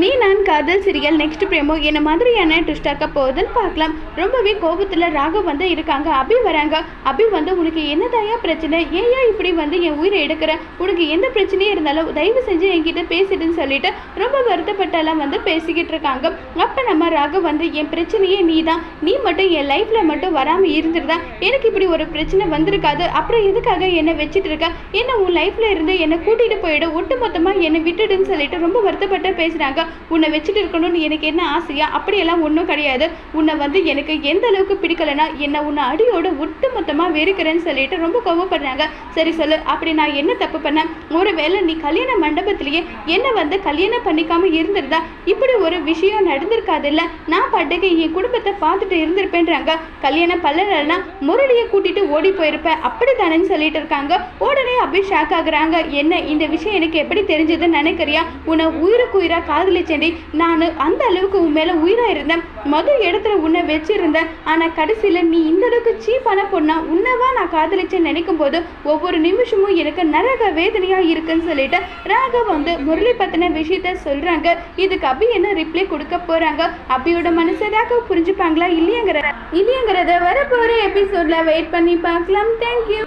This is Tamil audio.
நீ நான் காதல் சீரியல் நெக்ஸ்ட் பிரேமோ என்ன மாதிரியான ட்விஸ்டாக்க போகுதுன்னு பார்க்கலாம். ரொம்பவே கோபத்தில் ராகவ் வந்து இருக்காங்க. அபி வராங்க. அபி வந்து உனக்கு என்னதாயா பிரச்சனை? ஏயா இப்படி வந்து என் உயிரை எடுக்கிற? உனக்கு எந்த பிரச்சனையும் இருந்தாலும் தயவு செஞ்சு என்கிட்ட பேசிடுன்னு சொல்லிட்டு ரொம்ப வருத்தப்பட்டெல்லாம் வந்து பேசிக்கிட்டு இருக்காங்க. அப்போ நம்ம ராகவ் வந்து என் பிரச்சனையே நீ தான் நீ மட்டும் என் லைஃப்பில் மட்டும் வராமல் இருந்துருந்தா எனக்கு இப்படி ஒரு பிரச்சனை வந்திருக்காது. அப்புறம் எதுக்காக என்னை வச்சுட்டு இருக்க? என்ன உன் லைஃப்பில் இருந்து என்னை கூட்டிகிட்டு போயிடு. ஒட்டு மொத்தமாக என்னை விட்டுடுன்னு சொல்லிட்டு ரொம்ப வருத்தப்பட்டு பேசுகிறாங்க உன்னை வச்சுட்டு இருக்கணும்னு எனக்கு என்ன ஆசையா? அப்படியெல்லாம் ஒன்றும் கிடையாது. உன்னை வந்து எனக்கு எந்த அளவுக்கு பிடிக்கலைன்னா என்னை உன்னை அடியோட ஒட்டு மொத்தமாக வெறுக்கிறேன்னு சொல்லிட்டு ரொம்ப கோவப்படுறாங்க. சரி சொல்லு அப்படி நான் என்ன தப்பு பண்ணேன்? ஒருவேளை நீ கல்யாண மண்டபத்திலேயே என்னை வந்து கல்யாணம் பண்ணிக்காம இருந்திருந்தா இப்படி ஒரு விஷயம் நடந்திருக்காதுல்ல? நான் பாட்டுக்கு என் குடும்பத்தை பார்த்துட்டு இருந்திருப்பேன்றாங்க. கல்யாணம் பல்லனா முரளியை கூட்டிட்டு ஓடி போயிருப்பேன். அப்படி தானேன்னு சொல்லிட்டு இருக்காங்க. உடனே அப்படியே ஷாக் ஆகுறாங்க. என்ன இந்த விஷயம் எனக்கு எப்படி தெரிஞ்சதுன்னு நினைக்கிறியா? உன்னை உயிருக்கு உயிரா நான் அந்த அளவுக்கு உன் மேலே உயிரா இருந்தேன். மொதல் இடத்துல உன்னை வச்சிருந்தேன். ஆனா கடைசியில நீ இந்த அளவுக்கு சீப்பான பொண்ணா? உன்னவா நான் காதலிச்சேன்னு நினைக்கும் போது ஒவ்வொரு நிமிஷமும் எனக்கு நரக வேதனையா இருக்குன்னு சொல்லிட்டு ராகவ் வந்து முரளி பத்தின விஷயத்த சொல்றாங்க. இதுக்கு அபி என்ன ரிப்ளை கொடுக்க போறாங்க? அபியோட மனசதாக புரிஞ்சுப்பாங்களா? இல்லையங்கிற இல்லையங்கிறத வரப்போற எபிசோட்ல வெயிட் பண்ணி பார்க்கலாம். தேங்க்யூ